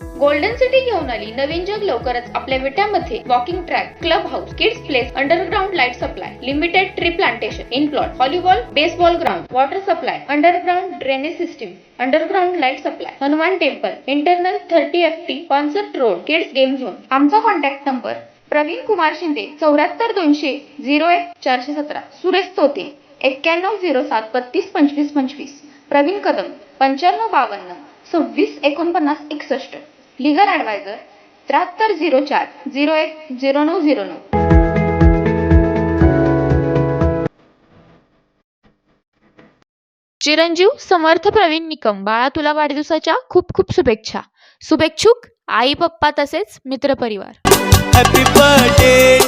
Golden city घेऊन आली. नवीन जग लवकरच आपल्या विट्यामध्ये walking track club house kids place underground light supply limited tree plantation in plot volleyball baseball ground water supply underground drainage system underground light supply Hanuman temple internal thirty F T concert road kids game zone. आमचा contact number Praveen Kumar Shinde चौऱ्याहत्तर दोनशे zero एक चारशे सतरा. सुरेश तोते एक्क्याण्णव zero सात बत्तीस पंचवीस पंचवीस. प्रवीण कदम पंच्याण्णव बावन्न. सव्वीस एकोणपन्नास एकसष्ट. लिगल ॲडवायझर त्र्याहत्तर झिरो चार झिरो एक झिरो नऊ झिरो नऊ. चिरंजीव समर्थ प्रवीण निकम बाळा तुला वाढदिवसाच्या खूप खूप शुभेच्छा. शुभेच्छुक आई पप्पा तसेच मित्रपरिवार. Happy birthday